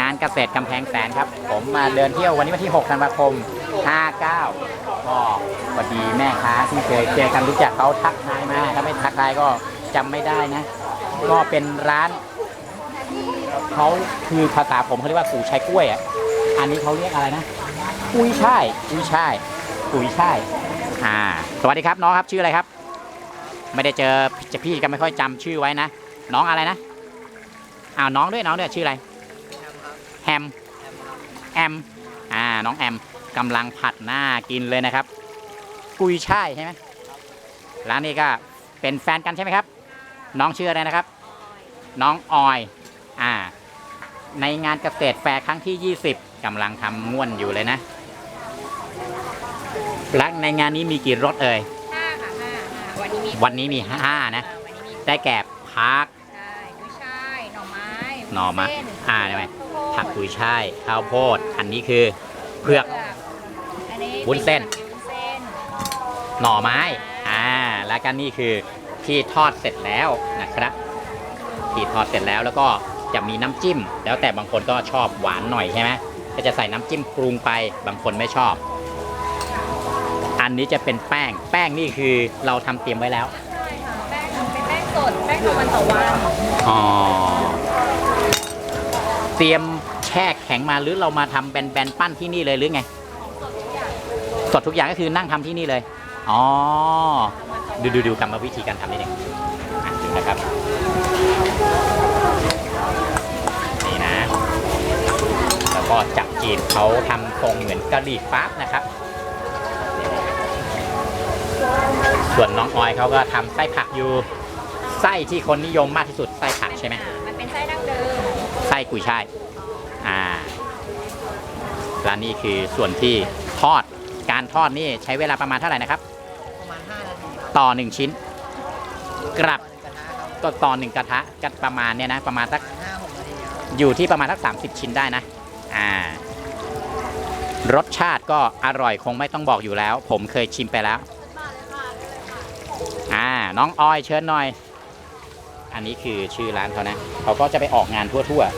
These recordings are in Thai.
งานเกษตรกำแพงแสนครับ ผมมาเดินเที่ยววันนี้วันที่ 6 ธันวาคม 59ก็สวัสดีแม่ค้าที่เคยเจอกันรู้จักเขาทักทายมา ถ้าไม่ทักทายก็จำไม่ได้นะ ก็เป็นร้านเขาคือภาษาผมเขาเรียกว่ากูช่ายกล้วยอะ อันนี้เขาเรียกอะไรนะ กุยช่ายกุยช่ายกุยช่ายอ่า สวัสดีครับน้องครับชื่ออะไรครับ ไม่ได้เจอจะพี่ก็ไม่ค่อยจำชื่อไว้นะ น้องอะไรนะอ้าวน้องด้วยน้องด้วยชื่ออะไร แฮมแอมอ่าน้องแอมกำลังผัดหน้ากินเลยนะครับ กุยช่ายใช่ไหมร้านนี้ก็เป็นแฟนกันใช่ไหมครับ น้องชื่ออะไรนะครับ น้องออยอ่า ในงานเกษตรแฟร์ครั้งที่ 20กำลังทำง่วนอยู่เลยนะและในงานนี้มีกี่รถเอ่ยห้าค่ะห้าห้าวันนี้มีวันนี้มี5นะอ่าวันนี้มีได้แก่พักใช่กุ้ยช่ายหน่อไม้หน่อไม้เส้นอ่าได้ไหมข้าวโพด ผักกุยช่าย ข้าวโพด อันนี้คือเผือก อันนี้วุ้นเส้น วุ้นเส้นหน่อไม้ อ่า แล้วก็นี่คือที่ทอดเสร็จแล้วนะครับ ที่ทอดเสร็จแล้วแล้วก็จะมีน้ำจิ้ม แล้วแต่บางคนก็ชอบหวานหน่อยใช่ไหมก็จะใส่น้ำจิ้มปรุงไป บางคนไม่ชอบ อันนี้จะเป็นแป้ง แป้งนี่คือเราทำเตรียมไว้แล้ว ใช่ค่ะแป้งเป็นแป้งสด แป้งทำวันต่อวัน อ๋อ เตรียมแช่แข็งมาหรือเรามาทำแบนๆปั้นที่นี่เลยหรือไง สดทุกอย่างก็คือนั่งทำที่นี่เลยอ๋อดูดูดูกรรมวิธีการทำนิดนึงอะดูนะครับนี่นะ แล้วก็จับจีบเขาทำทรงเหมือนกะหรี่ปั๊บนะครับ ส่วนน้องออยเขาก็ทำไส้ผักอยู่ ไส้ที่คนนิยมมากที่สุดไส้ผักใช่ไหม ส้กุยช่ายอ่าและนี่คือส่วนที่ทอดการทอดนี่ใช้เวลาประมาณเท่าไหร่นะครับ ประมาณ5นาทีครับต่อหนึ่งชิ้น กลับกระทะครับก็ต่อหนึ่งกระทะก็ประมาณเนี่ยนะประมาณสัก ห้าหกนาทีครับอยู่ที่ประมาณสักสามสิบชิ้นได้นะ อ่า รสชาติก็อร่อยคงไม่ต้องบอกอยู่แล้ว ผมเคยชิมไปแล้ว อ่า น้องออยเชิญหน่อย อันนี้คือชื่อร้านเขานะเขาก็จะไปออกงานทั่วๆ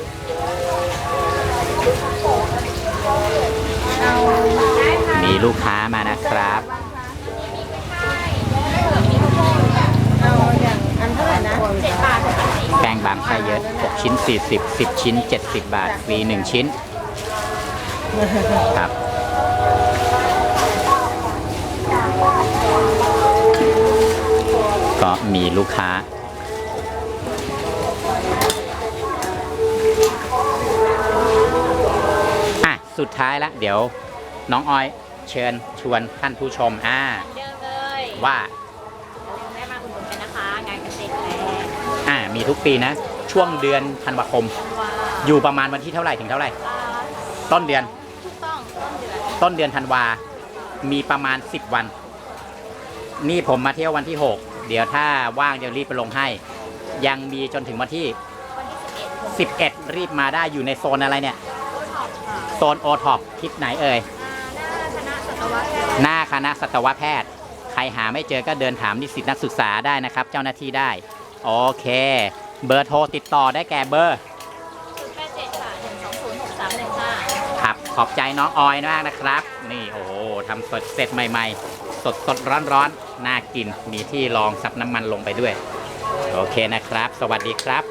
เอาได้ค่ะมีลูกค้ามานะครับ เอาอย่างอันเท่าไหร่นะเจ็ดบาทปกติแป้งบางไส้เยอะ 6 ชิ้น 40 10 ชิ้น 70 บาทฟรี1ชิ้น ครับ ก็มีลูกค้า สุดท้ายแล้วเดี๋ยวน้องออยเชิญชวนท่านผู้ชมอ่าเดิมเลยว่าแม่มาอุดหนุนกันนะคะ งานเกษตรแฟร์อ่ามีทุกปีนะ ช่วงเดือนธันวาคมว้าอยู่ประมาณวันที่เท่าไหร่ถึงเท่าไหร่ต้นเดือน ถูกต้องต้นเดือนต้นเดือนธันวา มีประมาณ 10 วัน นี่ผมมาเที่ยววันที่ 6 เดี๋ยวถ้าว่างเดี๋ยวรีบไปลงให้ ยังมีจนถึงวันที่ วันที่สิบเอ็ด11 รีบมาได้อยู่ในโซนอะไรเนี่ย โอท็อปค่ะโซนโอท็อปทิศไหนเอ่ยหน้าคณะสัตวแพทย์หน้าคณะสัตวแพทย์ ใครหาไม่เจอก็เดินถามนิสิตนักศึกษาได้นะครับ เจ้าหน้าที่ได้ โอเค เบอร์โทรติดต่อได้แก่เบอร์ศูนย์แปดเจ็ดค่ะหนึ่งสองศูนย์หกสามหนึ่งห้าครับ ขอบใจน้องออยมากนะครับ นี่โอ้โหทำสดเสร็จใหม่ ๆ สดสดร้อนร้อนๆน่ากิน มีที่รองซับน้ำมันลงไปด้วย โอเคนะครับ สวัสดีครับ